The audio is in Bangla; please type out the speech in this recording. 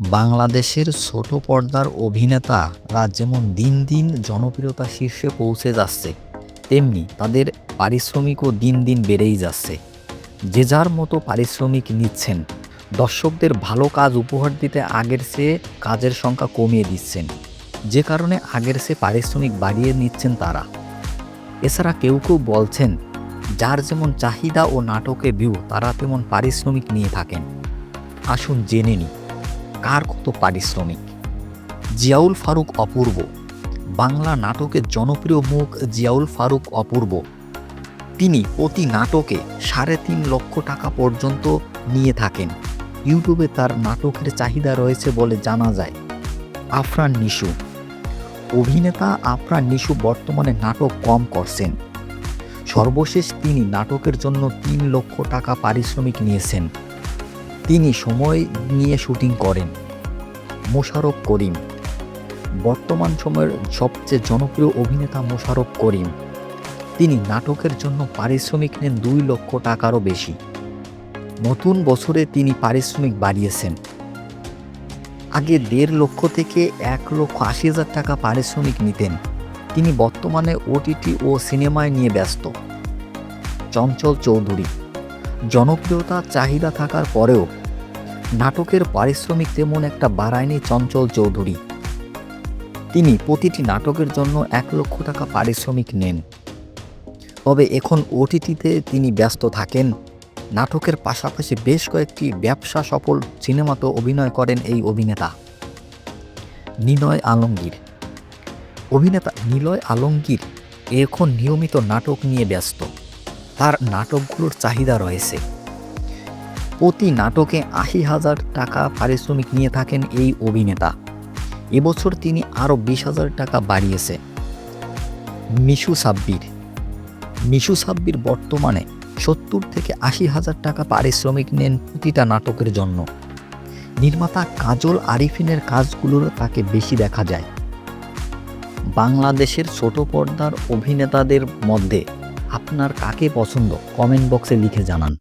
বাংলাদেশের ছোট পর্দার অভিনেতারা যেমন দিন দিন জনপ্রিয়তা শীর্ষে পৌঁছে যাচ্ছে, তেমনি তাদের পারিশ্রমিকও দিন দিন বেড়েই যাচ্ছে। যে যার মতো পারিশ্রমিক নিচ্ছেন, দর্শকদের ভালো কাজ উপহার দিতে আগের চেয়ে কাজের সংখ্যা কমিয়ে দিচ্ছেন। যে কারণে আগের চেয়ে পারিশ্রমিক বাড়িয়ে নিচ্ছেন তারা। এছাড়া কেউ কেউ বলছেন, যার যেমন চাহিদা ও নাটকে ভিউ তারা তেমন পারিশ্রমিক নিয়ে থাকেন। আসুন জেনে নিই। কার কত পারিশ্রমিক? জিয়াউল ফারুক অপূর্ব। বাংলা নাটকের জনপ্রিয় মুখ জিয়াউল ফারুক অপূর্ব। তিনি প্রতি নাটকে সাড়ে তিন লক্ষ টাকা পর্যন্ত নিয়ে থাকেন। ইউটিউবে তার নাটকের চাহিদা রয়েছে বলে জানা যায়। আফরান নিশু। অভিনেতা আফরান নিশু বর্তমানে নাটক কম করছেন। সর্বশেষ তিনি নাটকের জন্য তিন লক্ষ টাকা পারিশ্রমিক নিয়েছেন। তিনি সময় নিয়ে শুটিং করেন। মোশাররফ করিম। বর্তমান সময়ের সবচেয়ে জনপ্রিয় অভিনেতা মোশারফ করিম। তিনি নাটকের জন্য পারিশ্রমিক নেন দুই লক্ষ টাকারও বেশি। নতুন বছরে তিনি পারিশ্রমিক বাড়িয়েছেন। আগে দেড় লক্ষ থেকে এক লক্ষ আশি হাজার টাকা পারিশ্রমিক নিতেন। তিনি বর্তমানে ওটিটি ও সিনেমায় নিয়ে ব্যস্ত। চঞ্চল চৌধুরী। জনপ্রিয়তা, চাহিদা থাকার পরেও নাটকের পারিশ্রমিক তেমন একটা বাড়ায়নি চঞ্চল চৌধুরী। তিনি প্রতিটি নাটকের জন্য এক লক্ষ টাকা পারিশ্রমিক নেন। তবে এখন ওটিটিতে তিনি ব্যস্ত থাকেন। নাটকের পাশাপাশি বেশ কয়েকটি ব্যবসা সফল সিনেমাতেও অভিনয় করেন এই অভিনেতা নিলয় আলমগীর। অভিনেতা নিলয় আলমগীর এখন নিয়মিত নাটক নিয়ে ব্যস্ত। তার নাটকগুলোর চাহিদা রয়েছে। প্রতি নাটকে আশি হাজার টাকা পারিশ্রমিক নিয়ে থাকেন এই অভিনেতা। এবছর তিনি আরও বিশ হাজার টাকা বাড়িয়েছে। মিশু সাব্বির। মিশু সাব্বির বর্তমানে সত্তর থেকে আশি হাজার টাকা পারিশ্রমিক নেন প্রতিটা নাটকের জন্য। নির্মাতা কাজল আরিফিনের কাজগুলোর তাকে বেশি দেখা যায়। বাংলাদেশের ছোট পর্দার অভিনেতাদের মধ্যে আপনার কাকে পছন্দ? কমেন্ট বক্সে লিখে জানান।